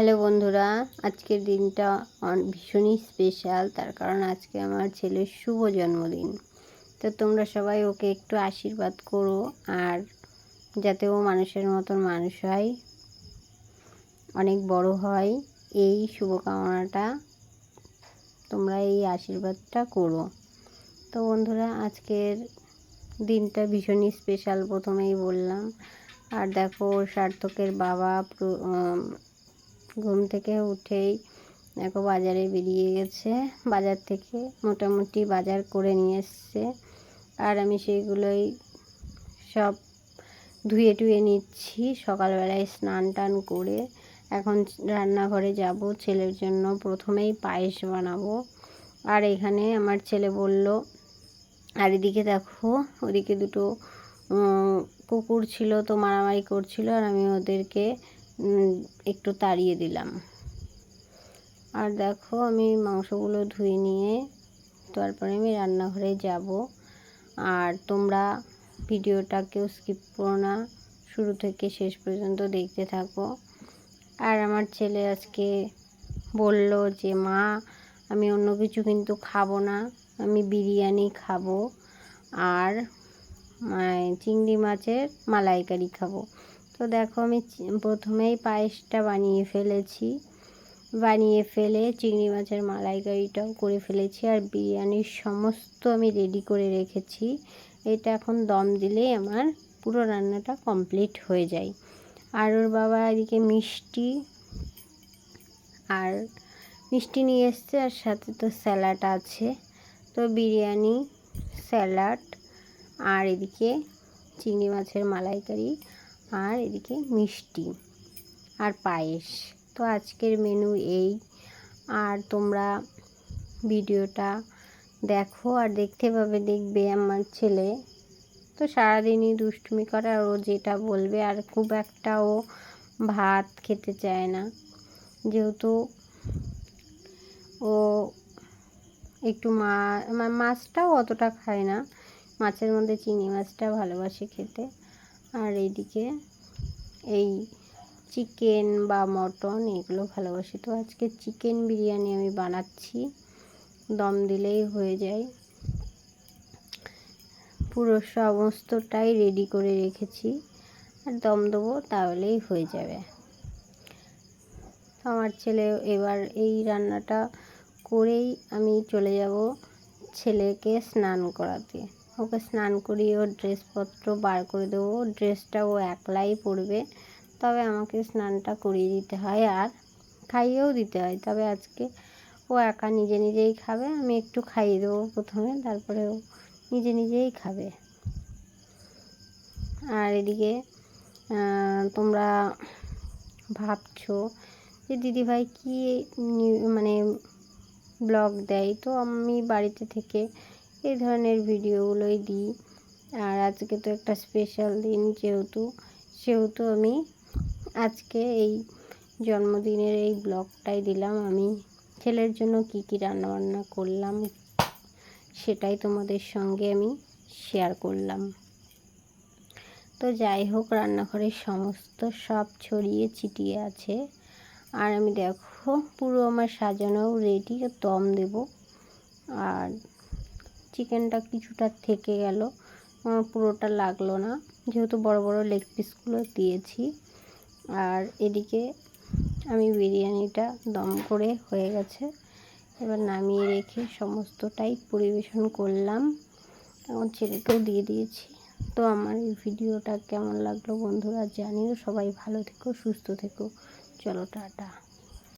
Hello বন্ধুরা, আজকের দিনটা ভীষণই স্পেশাল তার কারণ আজকে আমার ছেলের শুভ জন্মদিন। তো তোমরা সবাই ওকে একটু আশীর্বাদ করো আর যাতে ও মানুষের মতন মানুষ হয়, অনেক বড় হয়, এই শুভকামনাটা তোমরা এই আশীর্বাদটা করো। তো বন্ধুরা, আজকের দিনটা ভীষণই স্পেশাল প্রথমেই বললাম। আর দেখো, সার্থকের বাবা ঘুম থেকে উঠেই দেখো বাজারে বেরিয়ে গেছে। বাজার থেকে মোটামুটি বাজার করে নিয়ে এসছে। আর আমি সেইগুলোই সব ধুয়ে টুয়ে নিচ্ছি। সকালবেলায় স্নান টান করে এখন রান্নাঘরে যাব। ছেলের জন্য প্রথমেই পায়েস বানাবো। আর এখানে আমার ছেলে বলল, আর এদিকে দেখো, ওদিকে দুটো কুকুর ছিল তো মারামারি করছিল আর আমি ওদেরকে একটু তাড়িয়ে দিলাম। আর দেখো আমি মাংসগুলো ধুয়ে নিয়ে তারপরে আমি রান্নাঘরে যাব। আর তোমরা ভিডিওটা কেউ স্কিপ করো না, শুরু থেকে শেষ পর্যন্ত দেখতে থাকো। আর আমার ছেলে আজকে বলল যে, মা, আমি অন্য কিছু কিন্তু খাব না, আমি বিরিয়ানি খাব, আর চিংড়ি মাছের মালাইকারি খাব। তো দেখো আমি প্রথমেই পায়েসটা বানিয়ে ফেলেছি। বানিয়ে ফেলে চিংড়ি মাছের মালাইকারিটাও করে ফেলেছি আর বিরিয়ানির সমস্ত আমি রেডি করে রেখেছি। এটা এখন দম দিলেই আমার পুরো রান্নাটা কমপ্লিট হয়ে যায়। আর ওর বাবা এদিকে মিষ্টি আর মিষ্টি নিয়ে এসছে আর সাথে তো স্যালাড আছে। তো বিরিয়ানি, স্যালাড আর এদিকে চিংড়ি মাছের মালাইকারি আর এদিকে মিষ্টি আর পায়েস। তো আজকের মেনু এই। আর তোমরা ভিডিওটা দেখো আর দেখতে পাবে, দেখবে আমার ছেলে। তো সারাদিনই দুষ্টুমি করে আর ও যেটা বলবে আর খুব একটা ও ভাত খেতে চায় না। যেহেতু ও একটু মা, মাছটাও অতটা খায় না। মাছের মধ্যে চিংড়ি মাছটা ভালোবাসে খেতে। আর এইদিকে এই চিকেন বা মটন এগুলো ভালোবাসি। তো আজকে চিকেন বিরিয়ানি আমি বানাচ্ছি। দম দিলেই হয়ে যায়। পুরো সমস্তটাই রেডি করে রেখেছি। আর দম দেবো তাহলেই হয়ে যাবে। আমার ছেলে এবার এই রান্নাটা করেই আমি চলে যাব ছেলেকে স্নান করাতে। ওকে স্নান করিয়ে ওর ড্রেসপত্র বার করে দেবো। ড্রেসটা ও একলাই পরবে, তবে আমাকে স্নানটা করিয়ে দিতে হয় আর খাইয়েও দিতে হয়। তবে আজকে ও একা নিজে নিজেই খাবে, আমি একটু খাইয়ে দেবো প্রথমে, তারপরে ও নিজে নিজেই খাবে। আর এদিকে তোমরা ভাবছ যে দিদিভাই কী মানে ব্লগ দেয়? তো আমি বাড়িতে থেকে এই ধরনের ভিডিওগুলোই দিই। আর আজকে তো একটা স্পেশাল দিন যেহেতু, সেহেতু আমি আজকে এই জন্মদিনের এই ব্লগটাই দিলাম। আমি ছেলের জন্য কি কি রান্নাবান্না করলাম, সেটাই তোমাদের সঙ্গে আমি শেয়ার করলাম। তো যাই হোক, রান্নাঘরের সমস্ত সব ছড়িয়ে ছিটিয়ে আছে। আর আমি দেখো পুরো আমার সাজানো রেডি দম দেব। আর চিকেনটা কিছুটা থেকে গেল। আমার পুরোটা লাগল না। যেহেতু বড় বড় লেগ পিসগুলো দিয়েছি। আর এদিকে আমি বিরিয়ানিটা দম করে হয়ে গেছে। এবার নামিয়ে রেখে সমস্তটাই পরিবেশন করলাম। এখন ছেলেকেও দিয়ে দিয়েছি। তো আমার এই ভিডিওটা কেমন লাগল বন্ধুরা জানিও। সবাই ভালো থেকো, সুস্থ থেকো। চলো, টাটা।